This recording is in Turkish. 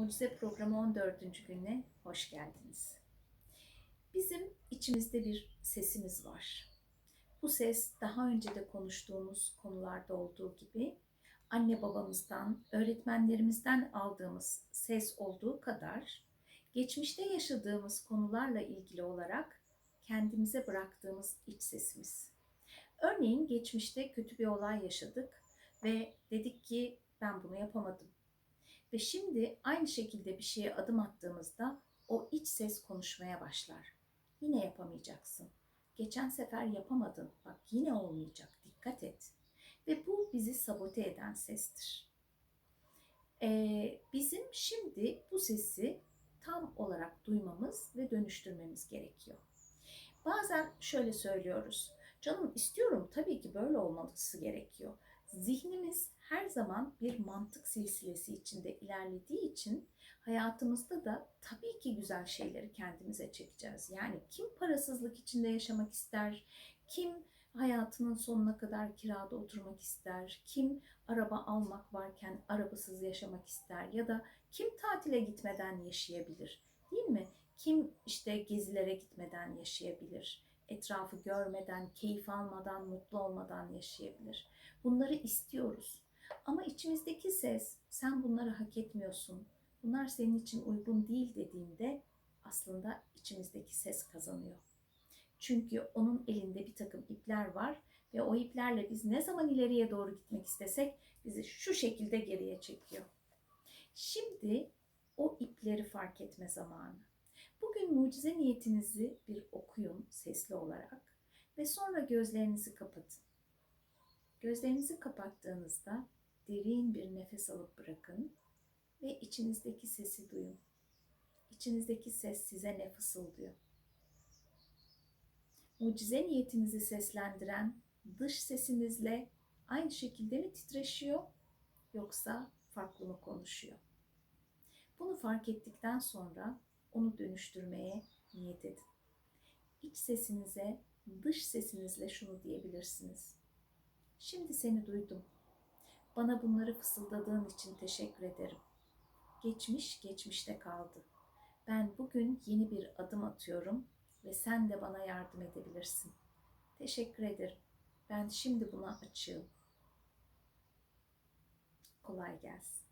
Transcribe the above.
Mucize Programı 14. gününe hoş geldiniz. Bizim içimizde bir sesimiz var. Bu ses daha önce de konuştuğumuz konularda olduğu gibi anne babamızdan, öğretmenlerimizden aldığımız ses olduğu kadar geçmişte yaşadığımız konularla ilgili olarak kendimize bıraktığımız iç sesimiz. Örneğin geçmişte kötü bir olay yaşadık ve dedik ki ben bunu yapamadım. Ve şimdi aynı şekilde bir şeye adım attığımızda o iç ses konuşmaya başlar. Yine yapamayacaksın. Geçen sefer yapamadın. Bak yine olmayacak. Dikkat et. Ve bu bizi sabote eden sestir. Ee, bizim şimdi bu sesi tam olarak duymamız ve dönüştürmemiz gerekiyor. Bazen şöyle söylüyoruz. Canım istiyorum tabii ki böyle olması gerekiyor. Zihnimiz zaman bir mantık silsilesi içinde ilerlediği için hayatımızda da tabii ki güzel şeyleri kendimize çekeceğiz. Yani kim parasızlık içinde yaşamak ister? Kim hayatının sonuna kadar kirada oturmak ister? Kim araba almak varken arabasız yaşamak ister? Ya da kim tatile gitmeden yaşayabilir? Değil mi? Kim işte gezilere gitmeden yaşayabilir? Etrafı görmeden, keyif almadan, mutlu olmadan yaşayabilir. Bunları istiyoruz. Ama içimizdeki ses sen bunları hak etmiyorsun. Bunlar senin için uygun değil dediğinde aslında içimizdeki ses kazanıyor. Çünkü onun elinde bir takım ipler var ve o iplerle biz ne zaman ileriye doğru gitmek istesek bizi şu şekilde geriye çekiyor. Şimdi o ipleri fark etme zamanı. Bugün mucize niyetinizi bir okuyun sesli olarak ve sonra gözlerinizi kapatın. Gözlerinizi kapattığınızda derin bir nefes alıp bırakın ve içinizdeki sesi duyun. İçinizdeki ses size ne fısıldıyor? Mucize niyetinizi seslendiren dış sesinizle aynı şekilde mi titreşiyor yoksa farklı mı konuşuyor? Bunu fark ettikten sonra onu dönüştürmeye niyet edin. İç sesinize dış sesinizle şunu diyebilirsiniz. Şimdi seni duydum. Bana bunları fısıldadığın için teşekkür ederim. Geçmiş geçmişte kaldı. Ben bugün yeni bir adım atıyorum ve sen de bana yardım edebilirsin. Teşekkür ederim. Ben şimdi buna açığım. Kolay gelsin.